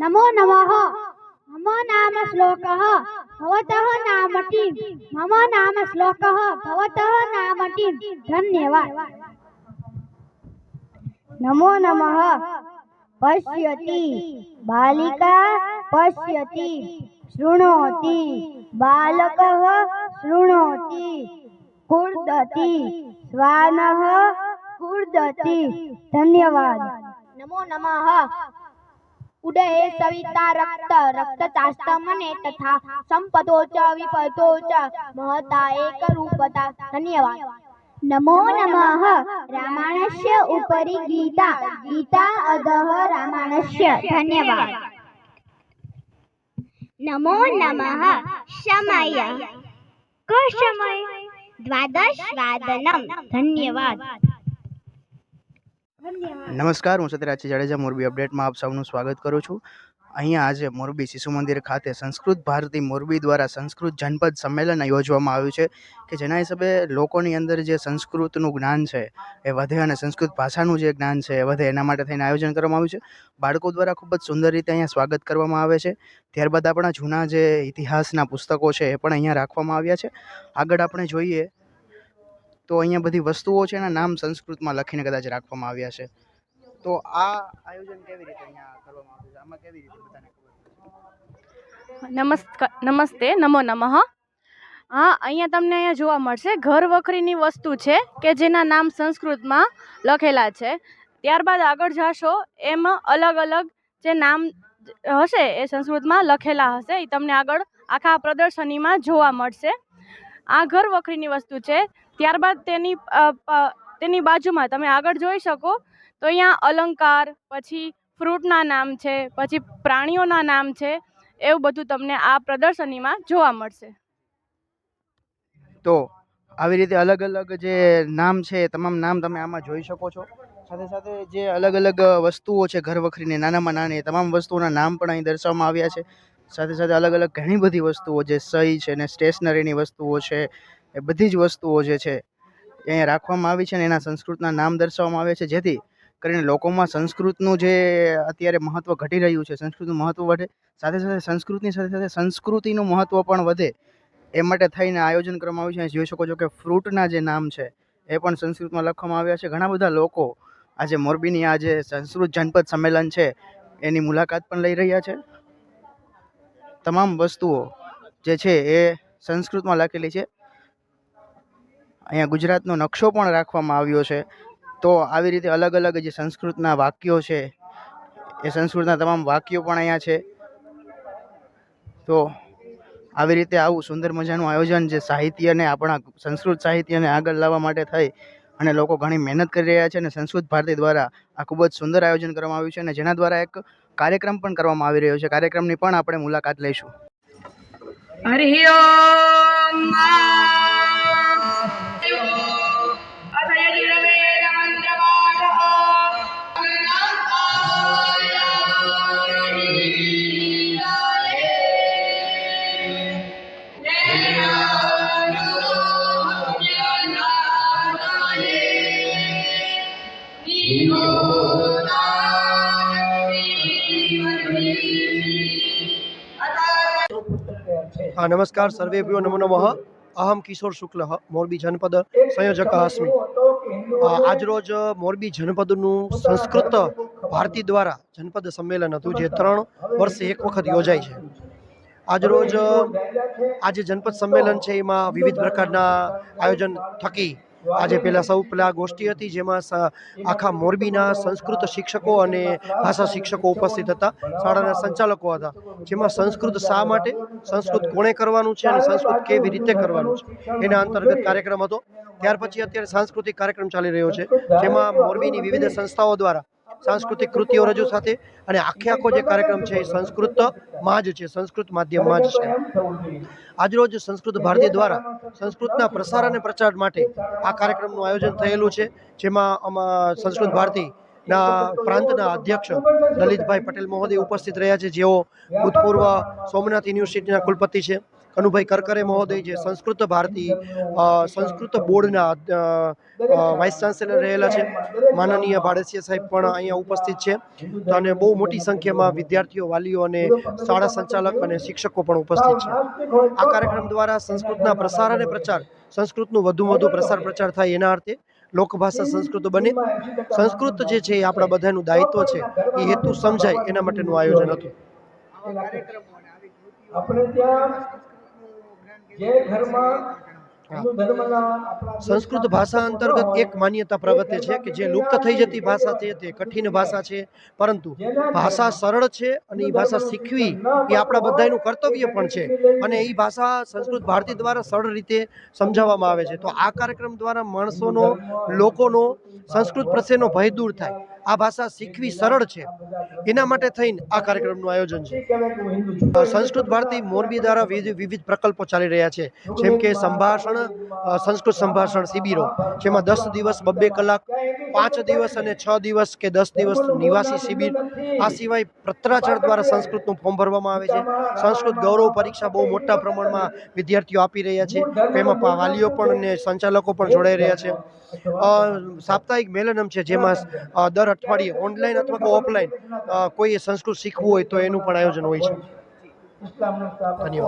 નમો નમઃ મમ નામ શ્લોકઃ ભવતઃ નામટિ મમ નામ શ્લોકઃ ભવતઃ નામટિ ધન્યવાદ નમો નમઃ પશ્યતિ બાલિકા પશ્યતિ શૃણોતિ બાલકઃ શૃણોતિ કુર્દતિ શ્વાનઃ કુળદતી ધન્યવાદ. નમો નમઃ. ઉડે સવિતા રક્ત. રક્ત ચાસ્ત મને તથા સંપદો ચ વિપદો ચ મહતા એક રૂપતા. ધન્યવાદ. નમો નમઃ. રામાયણસ્ય ઉપરી ગીતા. ગીતા અધઃ રામાયણસ્ય. ધન્યવાદ. નમો નમઃ. સમય. ક સમય દ્વાદશ વાદનમ. ધન્યવાદ. નમસ્કાર, હું સત્યરાજ જાડેજા મોરબી અપડેટમાં આપ સૌનું સ્વાગત કરું છું. અહીંયા આજે મોરબી શિશુ મંદિર ખાતે સંસ્કૃત ભારતી મોરબી દ્વારા સંસ્કૃત જનપદ સંમેલન યોજવામાં આવ્યું છે, કે જેના હિસાબે લોકોની અંદર જે સંસ્કૃતનું જ્ઞાન છે, એ વધે અને સંસ્કૃત ભાષાનું જે જ્ઞાન છે, એ વધે, એના માટે થઈને આયોજન કરવામાં આવ્યું છે. બાળકો દ્વારા ખૂબ જ સુંદર રીતે અહીંયા સ્વાગત કરવામાં આવે છે. ત્યારબાદ આપણા જૂના જે ઇતિહાસના પુસ્તકો છે, એ પણ અહીંયા રાખવામાં આવ્યા છે. આગળ આપણે જોઈએ તો અહીંયા બધી વસ્તુઓ છે એના નામ સંસ્કૃતમાં લખીને કદાચ રાખવામાં આવ્યા છે. તો આ આયોજન કેવી રીતે અહીંયા કરવામાં આવ્યું છે? આમાં કેવી રીતે બધાને નમસ્કાર નમસ્તે નમો નમઃ. હા, અહીંયા તમને અહીંયા જોવા મળશે, ઘર વખરીની વસ્તુ છે કે જેના નામ સંસ્કૃતમાં લખેલા છે. ત્યારબાદ આગળ જાશો, એમાં અલગ અલગ જે નામ હશે એ સંસ્કૃતમાં લખેલા હશે. એ તમને આગળ આખા પ્રદર્શનીમાં જોવા મળશે. આ ઘર વખરીની વસ્તુ છે ત્યારબાદ તેની તેની બાજુમાં તમે આગળ જોઈ શકો, તો અહીંયા અલંકાર, પછી ફ્રૂટના નામ છે, પછી પ્રાણીઓના નામ છે, એવું બધું તમને આ પ્રદર્શનીમાં જોવા મળશે. તો આવી રીતે અલગ અલગ જે નામ છે, તમામ નામ તમે આમાં જોઈ શકો છો. સાથે સાથે જે અલગ અલગ વસ્તુઓ છે, ઘર વખરીને, નાનામાં નાની તમામ વસ્તુઓના નામ પણ અહીં દર્શાવવામાં આવ્યા છે. સાથે સાથે અલગ અલગ ઘણી બધી વસ્તુઓ, જે સહી છે ને સ્ટેશનરીની વસ્તુઓ છે એ બધી જ વસ્તુઓ જે છે એ રાખવામાં આવી છે અને એના સંસ્કૃતના નામ દર્શાવવામાં આવ્યા છે. જેથી કરીને લોકોમાં સંસ્કૃતનું જે અત્યારે મહત્ત્વ ઘટી રહ્યું છે, સંસ્કૃતનું મહત્ત્વ વધે, સાથે સાથે સંસ્કૃતની સાથે સાથે સંસ્કૃતિનું મહત્ત્વ પણ વધે એ માટે થઈને આયોજન કરવામાં આવ્યું છે. જોઈ શકો છો કે ફ્રૂટના જે નામ છે એ પણ સંસ્કૃતમાં લખવામાં આવ્યા છે. ઘણા બધા લોકો આજે મોરબીની આ જે સંસ્કૃત જનપદ સંમેલન છે એની મુલાકાત પણ લઈ રહ્યા છે. તમામ વસ્તુઓ જે છે એ સંસ્કૃતમાં લખેલી છે. અહીંયા ગુજરાતનો નકશો પણ રાખવામાં આવ્યો છે. તો આવી રીતે અલગ અલગ જે સંસ્કૃતના વાક્યો છે, એ સંસ્કૃતના તમામ વાક્યો પણ અહીંયા છે. તો આવી રીતે આવું સુંદર મજાનું આયોજન જે સાહિત્યને આપણા સંસ્કૃત સાહિત્યને આગળ લાવવા માટે થઈ અને લોકો ઘણી મહેનત કરી રહ્યા છે અને સંસ્કૃત ભારતી દ્વારા આ ખૂબ જ સુંદર આયોજન કરવામાં આવ્યું છે અને જેના દ્વારા એક કાર્યક્રમ પણ કરવામાં આવી રહ્યો છે. કાર્યક્રમની પણ આપણે મુલાકાત લઈશું. हरि નમસ્કાર સર્વેભ્યો નમો નમઃ. અહમ કિશોર શુક્લ મોરબી જનપદ સંયોજક અસ્મિ આજરોજ મોરબી જનપદનું સંસ્કૃત ભારતી દ્વારા જનપદ સંમેલન હતું, જે ત્રણ વર્ષે એક વખત યોજાય છે. આજરોજ આજે જનપદ સંમેલન છે, એમાં વિવિધ પ્રકારના આયોજન થકી આજે પહેલાં સૌ પહેલાં ગોષ્ઠી હતી, જેમાં આખા મોરબીના સંસ્કૃત શિક્ષકો અને ભાષા શિક્ષકો ઉપસ્થિત હતા, શાળાના સંચાલકો હતા, જેમાં સંસ્કૃત શા માટે, સંસ્કૃત કોણે કરવાનું છે અને સંસ્કૃત કેવી રીતે કરવાનું છે, એના અંતર્ગત કાર્યક્રમ હતો. ત્યાર પછી અત્યારે સાંસ્કૃતિક કાર્યક્રમ ચાલી રહ્યો છે, જેમાં મોરબીની વિવિધ સંસ્થાઓ દ્વારા સાંસ્કૃતિક કૃતિઓ રજૂ સાથે અને આખે આખો જે કાર્યક્રમ છે એ સંસ્કૃતમાં જ છે, સંસ્કૃત માધ્યમમાં જ છે. આજરોજ સંસ્કૃત ભારતી દ્વારા સંસ્કૃતના પ્રસાર અને પ્રચાર માટે આ કાર્યક્રમનું આયોજન થયેલું છે, જેમાં આમાં સંસ્કૃત ભારતીના પ્રાંતના અધ્યક્ષ લલિતભાઈ પટેલ મહોદય ઉપસ્થિત રહ્યા છે. જેઓ ભૂતપૂર્વ સોમનાથ યુનિવર્સિટીના કુલપતિ છે. કનુભાઈ કરકરે મહોદય જે સંસ્કૃત ભારતી સંસ્કૃત બોર્ડના વાઇસ ચાન્સેલર રહેલા છે. માનનીય ભાડેસિયા સાહેબ પણ અહીંયા ઉપસ્થિત છે. અને બહુ મોટી સંખ્યામાં વિદ્યાર્થીઓ, વાલીઓ અને શાળા સંચાલક અને શિક્ષકો પણ ઉપસ્થિત છે. આ કાર્યક્રમ દ્વારા સંસ્કૃતના પ્રસાર અને પ્રચાર, સંસ્કૃતનું વધુમાં વધુ પ્રસાર પ્રચાર થાય એના અર્થે લોકભાષા સંસ્કૃત બને. સંસ્કૃત જે છે એ આપણા બધાનું દાયિત્વ છે. એ હેતુ સમજાય એના માટેનું આયોજન હતું. આપણે ત્યાં જે ઘરમાં સંસ્કૃત ભાષા અંતર્ગત એક માન્યતા પ્રવર્તે છે કે જે લુપ્ત થઈ જતી ભાષા છે તે કઠિન ભાષા છે પરંતુ ભાષા સરળ છે અને એ ભાષા શીખવી એ આપણા બધાનું કર્તવ્ય પણ છે અને એ ભાષા સંસ્કૃત ભારતી દ્વારા સરળ રીતે સમજાવવામાં આવે છે. તો આ કાર્યક્રમ દ્વારા માણસોનો લોકોનો સંસ્કૃત પ્રત્યેનો ભય દૂર થાય. આ ભાષા શીખવી સરળ છે. એના માટે થઈને આ કાર્યક્રમનું આયોજન છે. સંસ્કૃત ભારતી મોરબી દ્વારા વિવિધ પ્રકલ્પો ચાલી રહ્યા છે. જેમ કે સંભાષણ સંસ્કૃત સંભાષણ શિબિરો, જેમાં દસ દિવસ બબ્બે કલાક, પાંચ દિવસ અને છ દિવસ કે દસ દિવસ નિવાસી શિબિર, આ સિવાય પત્રાચાર દ્વારા સંસ્કૃતનું ફોર્મ ભરવામાં આવે છે. સંસ્કૃત ગૌરવ પરીક્ષા બહુ મોટા પ્રમાણમાં વિદ્યાર્થીઓ આપી રહ્યા છે. તેમાં વાલીઓ પણ અને સંચાલકો પણ જોડાઈ રહ્યા છે. સાપ્તાહિક મેલનમ છે, જેમાં દર અઠવાડિયે ઓનલાઈન અથવા તો ઓફલાઈન કોઈએ સંસ્કૃત શીખવું હોય તો એનું પણ આયોજન હોય છે. ધન્યવાદ.